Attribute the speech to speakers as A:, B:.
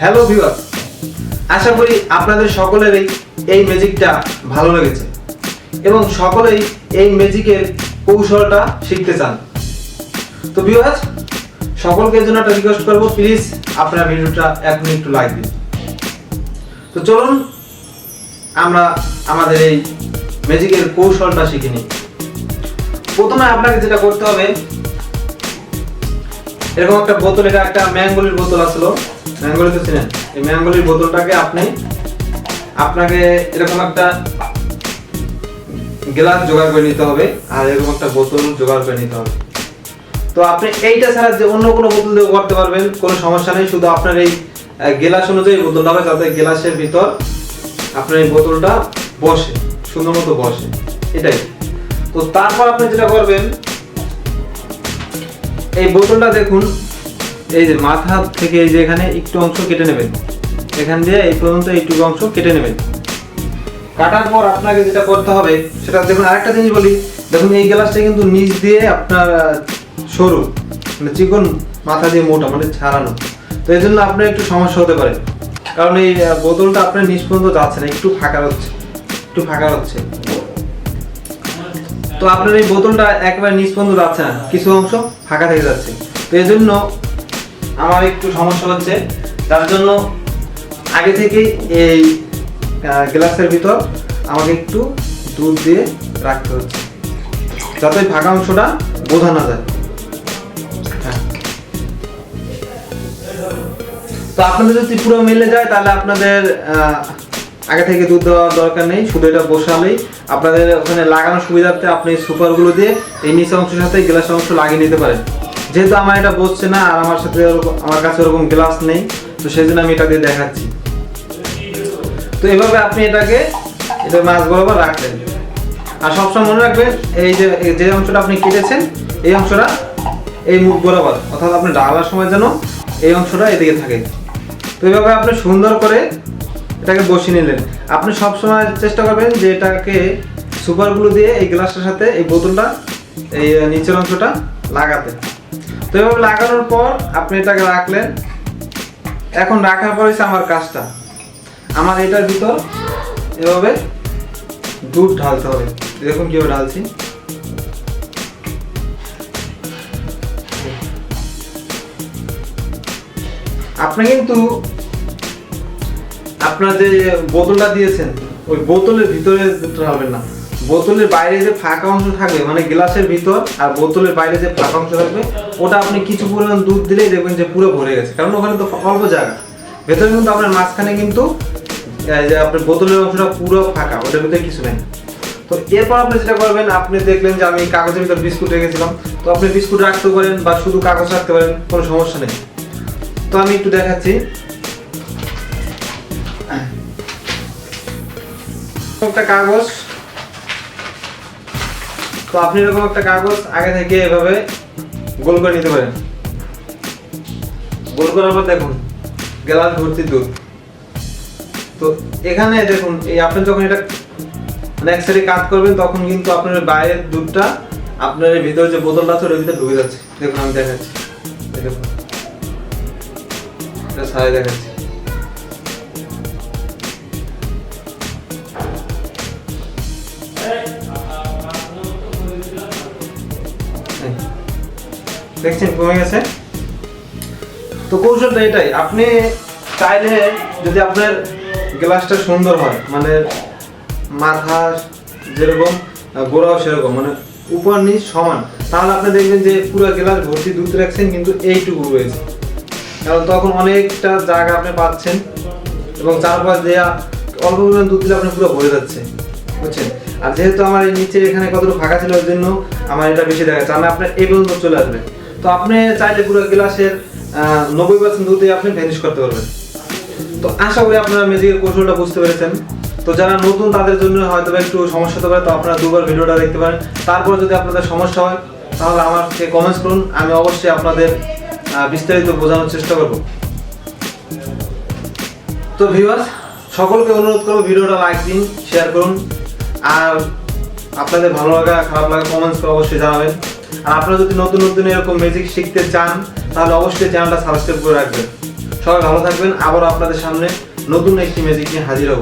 A: Hello viewers আশা করি আপনাদের সকলেরই এই ম্যাজিকটা ভালো লেগেছে এবং সকলেই এই ম্যাজিকের কৌশলটা শিখতে চান। তো ভিউয়ার্স সকলকে জন্য একটা রিকোয়েস্ট করব প্লিজ আপনারা ভিডিওটা এখন একটু লাইক দিন। তো চলুন, আমরা আমাদের এই ম্যাজিকের কৌশলটা শিখে নিই। প্রথমে আপনাকে যেটা করতে হবে, এরকম একটা বোতল, এটা একটা ম্যাঙ্গোলির বোতল আসলো। ম্যাঙ্গোলি তো চিনেন এই ম্যাঙ্গোলির বোতলটাকে আপনি আপনাকে এরকম একটা গ্লাস জোগাড় করে নিতে হবে আর এরকম একটা বোতল জোগাড় করে নিতে হবে। তো আপনি এইটা ছাড়া যে অন্য কোনো বোতল দিয়ে করতে পারবেন, কোনো সমস্যা নেই। শুধু আপনার এই গ্লাস অনুযায়ী বোতলটা হবে যাতে গ্লাসের ভিতর আপনার এই বোতলটা বসে, সুন্দর মতো বসে। এটাই। তো তারপর আপনি যেটা করবেন, এই বোতলটা দেখুন এই যে মাথা থেকে এই যে এখানে একটু অংশ কেটে নেবেন। এখান দিয়ে এই পর্যন্ত এইটুকু অংশ কেটে নেবেন। কাটার পর আপনাকে যেটা করতে হবে, সেটা দেখুন আরেকটা জিনিস বলি। দেখুন এই গ্লাসটা কিন্তু নিচ দিয়ে আপনার সরু মানে চিকন মাথা দিয়ে মোটা মানে ছাড়ানো। তো এই জন্য আপনার একটু সমস্যা হতে পারে। কারণ এই বোতলটা আপনার নিচ পর্যন্ত যাচ্ছে না, একটু ফাঁকা হচ্ছে একটু ফাঁকা হচ্ছে তো আপনার এই বোতলটা একেবারে নিচ পর্যন্ত যাচ্ছে না, কিছু অংশ ফাঁকা থেকে যাচ্ছে। তো এই জন্য আমার একটু সমস্যা হচ্ছে। তার জন্য আগে থেকেই এই গ্লাসের ভিতর আমাকে একটু দুধ দিয়ে রাখতে হচ্ছে। যাতে ফাঁকা অংশটা বোঝা না যায়। হ্যাঁ। তো আপনাদের যদি পুরো মিলে যায়, তাহলে আপনাদের আগে থেকে দুধ দেওয়ার দরকার নেই, শুধু এটা বসালেই আপনাদের ওখানে লাগানোর সুবিধার্থে আপনি সুপারগুলো দিয়ে এই নিচে অংশের সাথে গ্লাস অংশ লাগিয়ে নিতে পারেন। যেহেতু আমার এটা বসছে না, আর আমার সাথে আমার কাছে ওরকম গ্লাস নেই, তো সেই জন্য আমি এটা দিয়ে দেখাচ্ছি। তো এভাবে আপনি এটাকে এটা মাছ বরাবর রাখবেন। আর সবসময় মনে রাখবেন, এই যে যে অংশটা আপনি কেটেছেন, এই অংশটা এই মুখ বরাবর, অর্থাৎ আপনি ডালার সময় যেন এই অংশটা এদিকে থাকে। তো এইভাবে আপনি সুন্দর করে এটাকে বসিয়ে নিলেন। আপনি সবসময় চেষ্টা করবেন যে এটাকে সুপারগুলো দিয়ে এই গ্লাসটার সাথে এই বোতলটা, এই নিচের অংশটা লাগাতে। তো এভাবে লাগানোর পর আপনি এটাকে রাখলেন। এখন রাখার পর হচ্ছে আমার কাজটা। আমার এটার ভিতর এভাবে দুধ ঢালতে হবে। দেখুন কীভাবে ঢালছি? আপনি কিন্তু আপনার যে বোতলটা দিয়েছেন, ওই বোতলের ভিতরে দুধটা ঢালবেন না। বোতলের বাইরে যে ফাঁকা অংশ থাকবে মানে গ্লাসের ভিতর আর বোতলের বাইরে যে ফাঁকা অংশ থাকবে, ওটা আপনি কিছু পরিমাণ দুধ দিলেই দেখবেন যে পুরো ভরে গেছে। কারণ ওখানে তো অল্প জায়গা। ভেতরে কিন্তু আপনার মাঝখানে কিন্তু আপনার বোতলের অংশটা পুরো ফাঁকা, ওটার ভিতরে কিছু নেই। তো এরপর আপনি যেটা করবেন, আপনি দেখলেন যে আমি কাগজের ভিতর বিস্কুট রেখেছিলাম তো আপনি বিস্কুট রাখতে পারেন বা শুধু কাগজ রাখতে পারেন, কোনো সমস্যা নেই। তো আমি একটু দেখাচ্ছি। একটা কাগজ তো আপনি এরকম একটা কাগজ আগে থেকে এভাবে গোল করে নিতে পারেন। গোল করার পর দেখুন, গ্লাস ভর্তি দুধ। তো এখানে দেখুন, এই আপনি যখন এটা মানে এক সাইডে কাট করবেন, তখন কিন্তু আপনার বাইরের দুধটা আপনার ভিতরে যে বোতলটা আছে ওর ভিতরে ঢুকে যাচ্ছে। দেখুন, আমি দেখাচ্ছি। দেখুন। এটা সারাই দেখাচ্ছি। এই। দেখছেন, কমে গেছে? তো কৌশলটা এটাই, আপনি চাইলে যদি আপনার গ্লাসটা সুন্দর হয় মানে মাথা যেরকম গোড়াও সেরকম মানে উপর নিচ সমান, তাহলে আপনি দেখবেন যে পুরো গ্লাস ভর্তি দুধ রাখছেন, কিন্তু এইটুকু রয়েছে। কারণ তখন অনেকটা জায়গা আপনি পাচ্ছেন, এবং চারপাশ দেওয়া অল্প পরিমাণ দুধ দিলে আপনি পুরো ভরে যাচ্ছে। বুঝছেন? আর যেহেতু আমার এই নিচে এখানে কতটুকু ফাঁকা ছিল, ওই জন্য আমার এটা বেশি দেখা যাচ্ছে। আমি আপনার এই পর্যন্ত চলে আসবে। তো আপনি চাইলে পুরো গ্লাসের নব্বই পার্সেন্ট দুধে আপনি ফিনিশ করতে পারবেন। তো আশা করি আপনারা ম্যাজিকের কৌশলটা বুঝতে পেরেছেন। তো যারা নতুন, তাদের জন্য হয়তো একটু সমস্যা হতে পারে, তো আপনারা দুবার ভিডিওটা দেখতে পারেন। তারপর যদি আপনাদের সমস্যা হয়, তাহলে আমাকে কমেন্টস করুন। আমি অবশ্যই আপনাদের বিস্তারিত বোঝানোর চেষ্টা করব। তো ভিউয়ার্স সকলকে অনুরোধ করব ভিডিওটা লাইক দিন শেয়ার করুন। আর আপনাদের ভালো লাগা, খারাপ লাগা কমেন্টস করে অবশ্যই জানাবেন। আর আপনারা যদি নতুন নতুন এরকম মিউজিক শিখতে চান, তাহলে অবশ্যই চ্যানেলটা সাবস্ক্রাইব করে রাখবেন। সবাই ভালো থাকবেন আবার আপনাদের সামনে নতুন একটি মিউজিক নিয়ে হাজির হব।